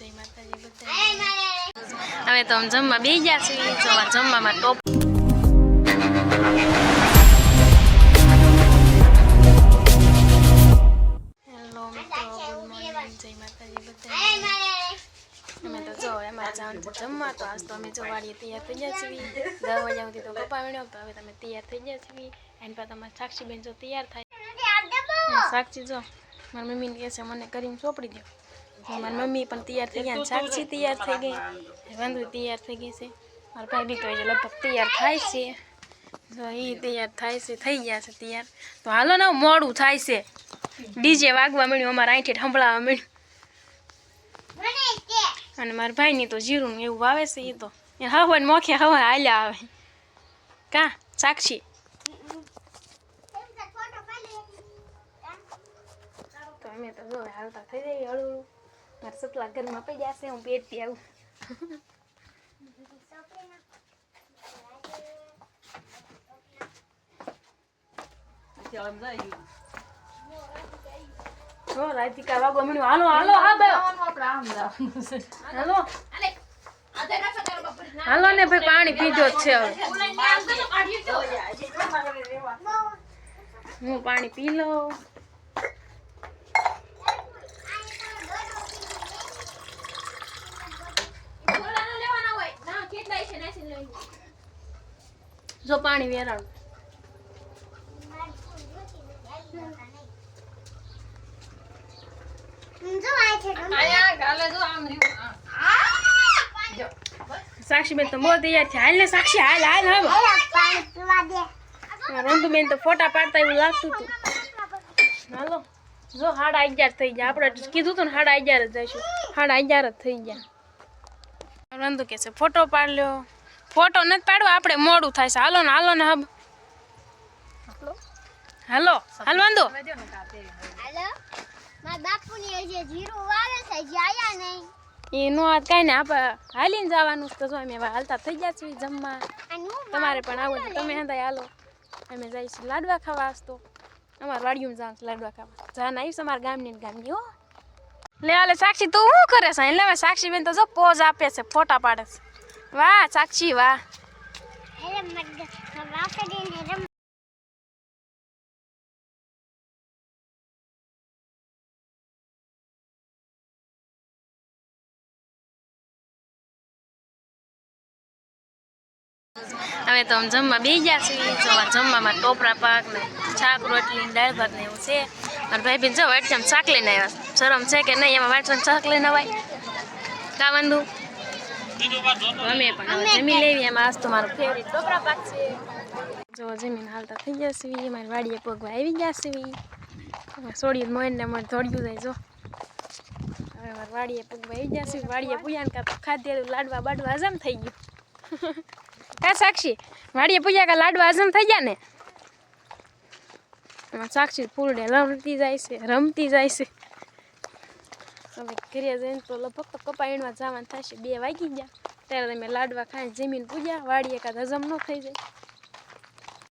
જય માતાજી બધા હવે તો આમ જમવા બે ગયા છે જોવા જમવામાં ટોપ હેલો મિત્રો. ગુડ મોર્નિંગ જય માતાજી બધા અમે તો જો એમાં જવાનું જમવા. તો આજ તો અમે જો વાડીએ તૈયાર થઈ ગયા છીએ. દસ વાગ્યા સુધી તો પપ્પા વીણ્યો તો હવે તમે તૈયાર થઈ ગયા છીએ. એની પાસે તમારે સાક્ષીબેન જો તૈયાર થાય. સાક્ષી જો મારી મમ્મીને કહે છે મને કરીને સોપડી દો મારી મમ્મી પણ તૈયાર થઈ ગયા સાક્ષી તૈયાર થઈ ગઈ. વાંધુ તૈયાર થઈ ગઈ છે. મારા ભાઈ બી કહે છે લગભગ તૈયાર થાય છે. જો એ તૈયાર થાય છે થઈ ગયા છે તૈયાર. તો હાલો ને મોડું થાય છે. ડીજે વાગવા મળ્યું અમારા આઠે સંભળાવા મળ્યું અને મારા ભાઈની તો જીરું એવું વાવે છે એ તો. એ હવા ને મોખે હવા હાલ્યા આવે. કા? સાક્ષી. તો અમે તો જો હાલતા થઈ જઈએ હળવું મારા સતલા ઘરમાં પડી જશે હું પેટથી આવું જો રાધિકા વાગો મળ્યું હાલો હાલો હા ભાઈ હાલો હાલો ને ભાઈ પાણી પીધો જ છે હવે હું પાણી પી લઉં જો પાણી વેરાણ. સાક્ષીબેન તો બહુ તૈયાર છે. હાલ ને સાક્ષી, હાલ હાલ હવે રંધુબેન તો ફોટા પાડતા એવું લાગતું હતું. હાલો, જો સાડા અગિયાર થઈ ગયા. આપણે કીધું હતું ને સાડા અગિયાર જ જઈશું સાડા અગિયાર જ થઈ ગયા. રંધુ કે છે, ફોટો પાડ લ્યો ફોટો નથી પાડવા આપણે મોડું થાય છે. હાલો ને હાલો ને હબ. હાલો. હાલ. વાંધો હેલો. મારા બાપુની હજી જીરું વાવે છે હજી નહીં. એ નો આજ કાંઈ ને આપણે હાલીને જવાનું તો જો અમે હવે હાલતા થઈ ગયા છીએ જમવા. તમારે પણ આવો તો તમે હંધાય હાલો. અમે જઈશું લાડવા ખાવા આસતો અમારે વાડીયું જાવ લાડવા ખાવા. જાન આવીશ અમારા ગામની ને ગામની હો. લે હાલે સાક્ષી તું શું કરે છે? એટલે સાક્ષી બેન તો જો પોઝ આપે છે ફોટા પાડે છે. વાહ સાક્ષી વાહ. હવે તો આમ જમવા બે ગયા છીએ. જવા જમવામાં ટોપરા પાક ને શાક રોટલી દાળ ભાત ને એવું છે. મારા ભાઈ બેન જો વાટજામ શાક લઈને આવ્યા. શરમ છે કે નહીં? એમાં વાટવાનું શાક લઈને અવાય? કા વાંધુ? અમે પણ જમી લેવી એમાં આજ તો મારો ફેવરિટ પાક છે. જો જમીન હાલતા થઈ ગયા છીએ મારી વાડીએ પગવા આવી ગયા છીએ સોડિયું મોઈન ને ધોડ્યું જાય જો. હવે મારી વાડીએ પગવા આવી ગયા છીએ વાડીએ પૂજાને કાં તો ખાધેલું લાડવા બાડવા હજમ થઈ ગયું. કા સાક્ષી વાડીએ પૂજા કા લાડવા હજમ થઈ ગયા ને? એમાં સાક્ષી ફૂલડે રમતી જાય છે રમતી જાય છે. હવે ઘરે જઈને તો લગભગ તો કપાયણમાં જવાનું થશે. બે વાગી ગયા. ત્યારે તમે લાડવા ખાઈને જમીન પૂજ્યા વાડીએ કાં હજમ ન થઈ જાય.